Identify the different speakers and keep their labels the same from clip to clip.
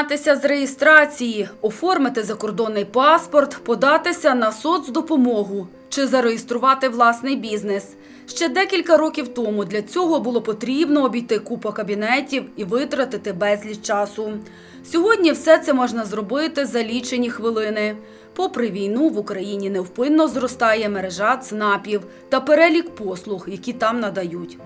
Speaker 1: Знятися з реєстрації, оформити закордонний паспорт, податися на соцдопомогу чи зареєструвати власний бізнес. Ще декілька років тому для цього було потрібно обійти купа кабінетів і витратити безліч часу. Сьогодні все це можна зробити за лічені хвилини. Попри війну в Україні невпинно зростає мережа ЦНАПів та перелік послуг, які там надають.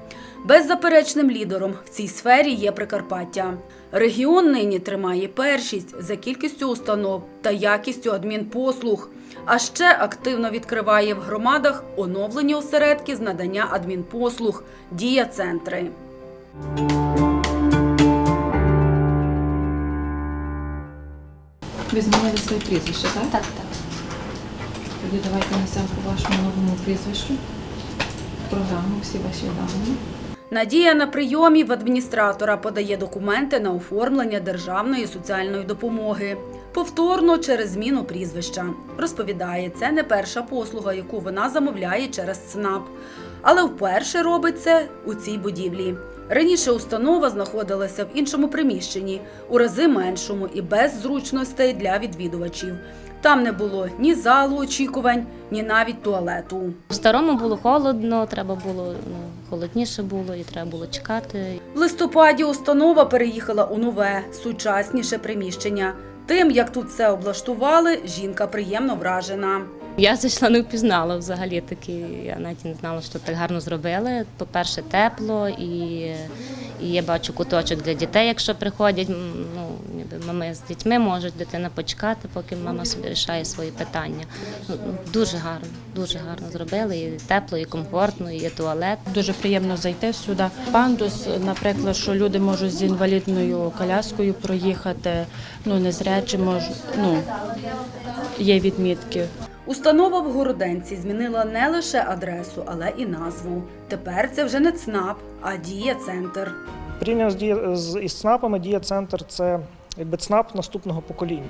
Speaker 1: Беззаперечним лідером в цій сфері є Прикарпаття. Регіон нині тримає першість за кількістю установ та якістю адмінпослуг, а ще активно відкриває в громадах оновлені осередки з надання адмінпослуг, дія-центри.
Speaker 2: Ви змінили своє прізвище, так?
Speaker 3: Так, так.
Speaker 2: Тоді давайте несемо по вашому новому прізвищу. Програму, всі ваші дані.
Speaker 1: Надія на прийомі в адміністратора подає документи на оформлення державної соціальної допомоги. Повторно через зміну прізвища. Розповідає, це не перша послуга, яку вона замовляє через ЦНАП. Але вперше робить це у цій будівлі. Раніше установа знаходилася в іншому приміщенні, у рази меншому і без зручностей для відвідувачів. Там не було ні залу очікувань, ні навіть туалету.
Speaker 3: В старому було холодно, треба було ну, холодніше було і треба було чекати.
Speaker 1: В листопаді установа переїхала у нове, сучасніше приміщення. Тим, як тут все облаштували, жінка приємно вражена.
Speaker 3: Я зайшла, не впізнала взагалі таки. Я навіть не знала, що так гарно зробили. По-перше, тепло і, і я бачу куточок для дітей, якщо приходять. Ну, ніби мами з дітьми можуть дитина почекати, поки мама собі рішає свої питання. Ну, дуже гарно, дуже гарно зробили. І тепло, і комфортно, і є туалет.
Speaker 4: Дуже приємно зайти сюди. Пандус, наприклад, що люди можуть з інвалідною коляскою проїхати, ну незрячі можуть, ну є відмітки.
Speaker 1: Установа в Городенці змінила не лише адресу, але і назву. Тепер це вже не ЦНАП, а дія-центр.
Speaker 5: Порівняно з, дія- з із ЦНАПами, дія-центр це якби ЦНАП наступного покоління.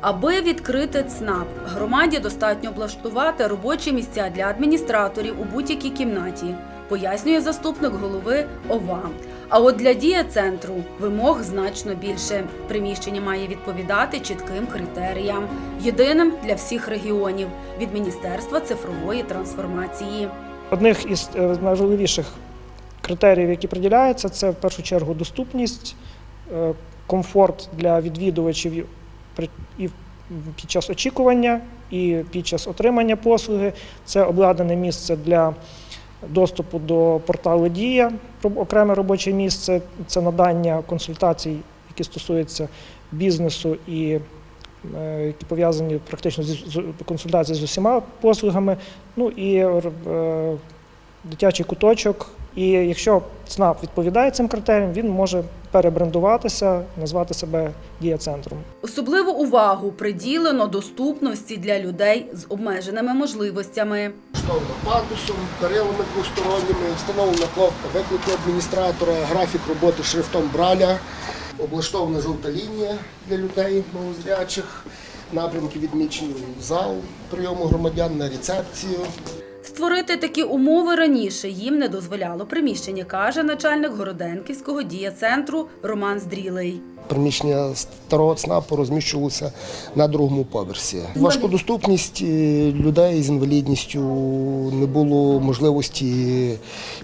Speaker 1: Аби відкрити ЦНАП, громаді достатньо облаштувати робочі місця для адміністраторів у будь-якій кімнаті, пояснює заступник голови ОВА. А от для дія-центру вимог значно більше. Приміщення має відповідати чітким критеріям, єдиним для всіх регіонів від Міністерства цифрової трансформації.
Speaker 5: Одних із е, найважливіших критеріїв, які приділяються, це в першу чергу доступність, е, комфорт для відвідувачів і під час очікування, і під час отримання послуги. Це обладнане місце для доступу до порталу Дія, окреме робоче місце, це надання консультацій, які стосуються бізнесу і е, які пов'язані практично з консультації з усіма послугами. Ну і е, дитячий куточок. І якщо ЦНАП відповідає цим критеріям, він може перебрендуватися, назвати себе дія-центром.
Speaker 1: Особливу увагу приділено доступності для людей з обмеженими можливостями.
Speaker 6: Влаштовано пандусом, перилами двосторонніми, встановлена кнопка виклику адміністратора, графік роботи шрифтом Браля, облаштована жовта лінія для людей малозрячих, напрямки відмічені в зал прийому громадян на рецепцію.
Speaker 1: Створити такі умови раніше їм не дозволяло приміщення, каже начальник Городенківського дія-центру Роман Здрілий.
Speaker 6: Приміщення старого ЦНАПу розміщувалося на другому поверсі. Важкодоступність е, людей з інвалідністю не було можливості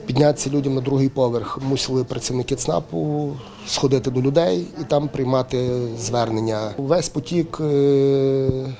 Speaker 6: піднятися людям на другий поверх. Мусили працівники ЦНАПу сходити до людей і там приймати звернення. Весь потік е,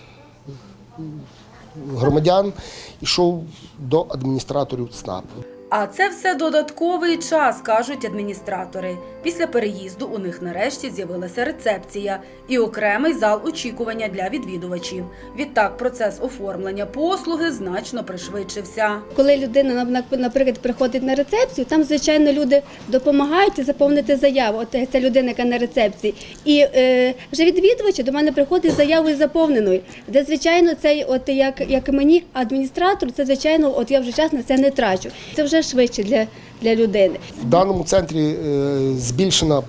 Speaker 6: громадян йшов до адміністраторів ЦНАПу.
Speaker 1: А це все додатковий час, кажуть адміністратори. Після переїзду у них нарешті з'явилася рецепція і окремий зал очікування для відвідувачів. Відтак процес оформлення послуги значно пришвидшився.
Speaker 7: Коли людина, наприклад, приходить на рецепцію, там, звичайно, люди допомагають заповнити заяву. От е, ця людина, яка на рецепції. І е, вже відвідувачі до мене приходить заявою заповненою, де, звичайно, цей, от як, як мені, адміністратор, це, звичайно, от я вже час на це не трачу. Це вже швидше для, для людини.
Speaker 6: В даному центрі е, збільшена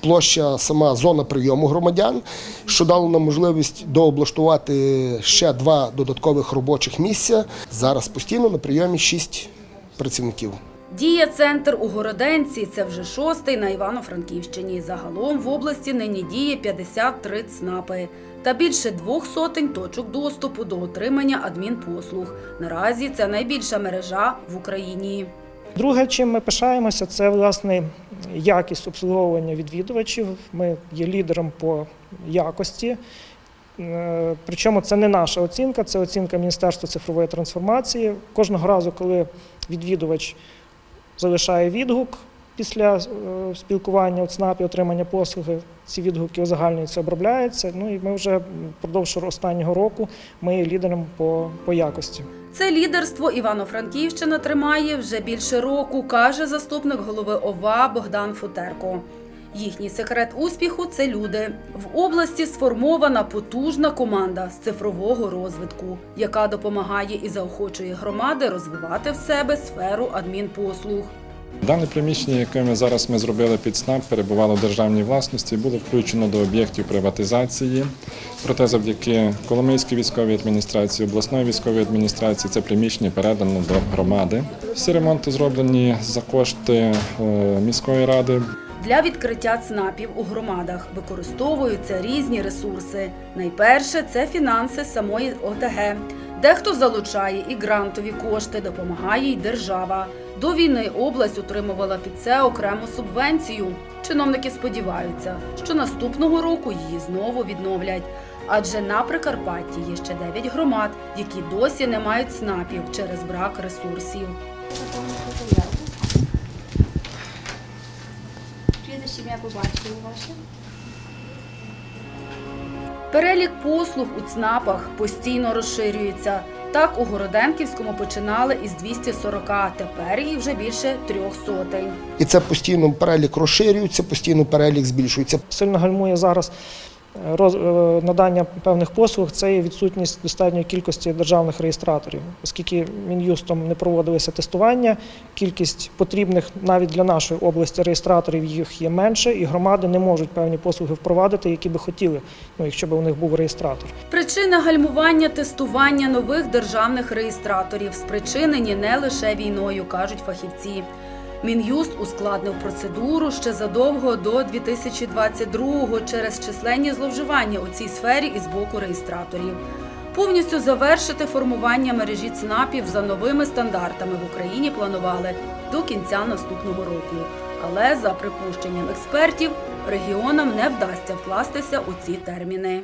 Speaker 6: площа сама зона прийому громадян, що дало нам можливість дооблаштувати ще два додаткових робочих місця. Зараз постійно на прийомі шість працівників.
Speaker 1: Діє центр у Городенці. Це вже шостий на Івано-Франківщині. Загалом в області нині діє 53 ЦНАПи та більше двох сотень точок доступу до отримання адмінпослуг. Наразі це найбільша мережа в Україні.
Speaker 5: Друге, чим ми пишаємося, це власне якість обслуговування відвідувачів. Ми є лідером по якості. Е, Причому це не наша оцінка, це оцінка Міністерства цифрової трансформації. Кожного разу, коли відвідувач залишає відгук після е, спілкування у ЦНАПі, отримання послуги, ці відгуки узагальнюються, обробляються. Ну і ми вже впродовж останнього року ми є лідером по, по якості.
Speaker 1: Це лідерство Івано-Франківщина тримає вже більше року, каже заступник голови ОВА Богдан Футерко. Їхній секрет успіху це люди. В області сформована потужна команда з цифрового розвитку, яка допомагає і заохочує громади розвивати в себе сферу адмінпослуг.
Speaker 8: Дане приміщення, яке ми зараз ми зробили під СНАП, перебувало в державній власності, було включено до об'єктів приватизації. Проте завдяки Коломийській військовій адміністрації, обласної військової адміністрації це приміщення передано до громади. Всі ремонти зроблені за кошти е, міської ради.
Speaker 1: Для відкриття ЦНАПів у громадах використовуються різні ресурси. Найперше це фінанси самої ОТГ. Дехто залучає і грантові кошти, допомагає й держава. До війни область отримувала під це окрему субвенцію. Чиновники сподіваються, що наступного року її знову відновлять. Адже на Прикарпатті є ще 9 громад, які досі не мають ЦНАПів через брак ресурсів. Перелік послуг у ЦНАПах постійно розширюється. Так у Городенківському починали із 240, тепер їх вже більше трьох сотень.
Speaker 6: І це постійно перелік розширюється, постійно перелік збільшується.
Speaker 5: сильно гальмує зараз надання певних послуг, це є відсутність достатньої кількості державних реєстраторів, оскільки мін'юстом не проводилися тестування, кількість потрібних навіть для нашої області реєстраторів їх є менше, і громади не можуть певні послуги впровадити, які би хотіли, ну якщо б у них був реєстратор.
Speaker 1: Причина гальмування тестування нових державних реєстраторів спричинені не лише війною, кажуть фахівці. Мін'юст ускладнив процедуру ще задовго до 2022-го через численні зловживання у цій сфері із боку реєстраторів. Повністю завершити формування мережі ЦНАПів за новими стандартами в Україні планували до кінця наступного року. Але за припущенням експертів, регіонам не вдасться вкластися у ці терміни.